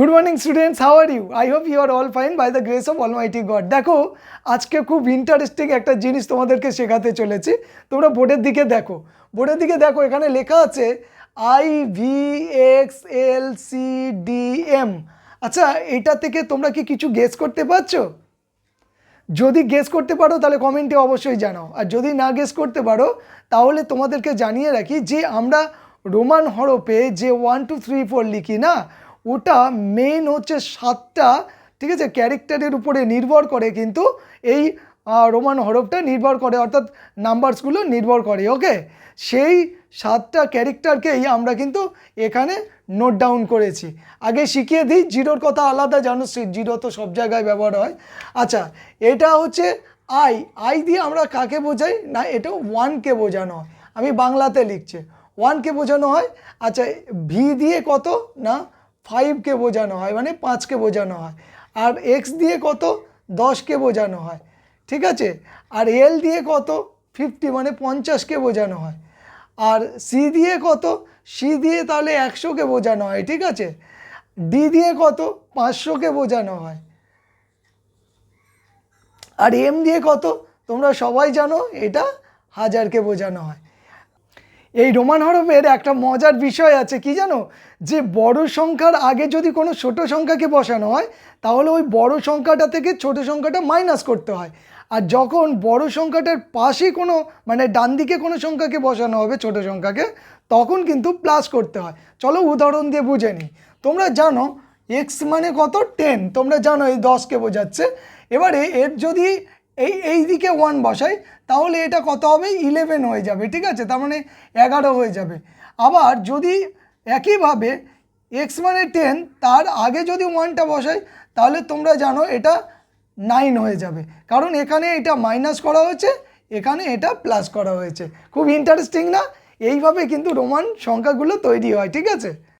Good morning students how are you I hope you are all fine by the grace of all almighty God দেখো, আজকে খুব interesting একটা জিনিস তোমাদেরকে শেখাতে চলেছি। তোমরা বোর্ডের দিকে দেখো। বোর্ডের দিকে দেখো, এখানে লেখা আছে I V X L C D M আচ্ছা এটা থেকে তোমরা কি কিছু গেস করতে পারছ? যদি গেস করতে পারো, তাহলে কমেন্টে অবশ্যই জানাও। আর যদি না গেস করতে পারো, তাহলে তোমাদেরকে জানিয়ে রাখি যে আমরা রোমান হরপে যে ওয়ান টু থ্রি ফোর লিখি না ওটা মেন হচ্ছে সাতটা, ঠিক আছে? ক্যারেক্টারের উপরে নির্ভর করে কিন্তু এই রোমান হরফটা নির্ভর করে, অর্থাৎ নাম্বারসগুলো নির্ভর করে ওকে সেই সাতটা ক্যারেক্টারকেই আমরা কিন্তু এখানে নোট ডাউন করেছি। আগে শিখিয়ে দিই, জিরোর কথা আলাদা, জানো জিরো তো সব জায়গায় ব্যবহার হয়। আচ্ছা এটা হচ্ছে আই আই দিয়ে আমরা কাকে বোঝাই? না এটা ওয়ানকে বোঝানো হয়। আমি বাংলাতে লিখছি। ওয়ানকে বোঝানো হয়। আচ্ছা ভি দিয়ে কত? না ফাইভকে বোঝানো হয় মানে পাঁচকে বোঝানো হয়। আর এক্স দিয়ে কত? দশকে বোঝানো হয়। ঠিক আছে? আর এল দিয়ে কত? ফিফটি মানে পঞ্চাশকে বোঝানো হয়। আর সি দিয়ে কত? সি দিয়ে তাহলে একশোকে বোঝানো হয়, ঠিক আছে? ডি দিয়ে কত? পাঁচশোকে বোঝানো হয়। আর এম দিয়ে কত? তোমরা সবাই জানো, এটা হাজারকে বোঝানো হয়। এই রোমান হরফের একটা মজার বিষয় আছে, কি জানো? যে বড় সংখ্যার আগে যদি কোনো ছোট সংখ্যাকে বসানো হয়, তাহলে ওই বড় সংখ্যাটা থেকে ছোট সংখ্যাটা মাইনাস করতে হয়। আর যখন বড় সংখ্যাটার পাশে কোনো মানে ডান দিকে কোনো সংখ্যাকে বসানো হবে ছোট সংখ্যাকে, তখন কিন্তু প্লাস করতে হয়। চলো উদাহরণ দিয়ে বুঝে নিই। তোমরা জানো এক্স মানে কত? টেন তোমরা জানো এই দশকে বোঝাচ্ছে। এবারে এর যদি এই এই দিকে ওয়ান বসাই, তাহলে এটা কত হবে? ইলেভেন হয়ে যাবে, ঠিক আছে? তার মানে এগারো হয়ে যাবে। আবার যদি একইভাবে এক্স মানে টেন তার আগে যদি ওয়ানটা বসাই, তাহলে তোমরা জানো এটা নাইন হয়ে যাবে। কারণ এখানে এটা মাইনাস করা হয়েছে, এখানে এটা প্লাস করা হয়েছে। খুব ইন্টারেস্টিং না? এইভাবে কিন্তু রোমান সংখ্যাগুলো তৈরি হয়, ঠিক আছে?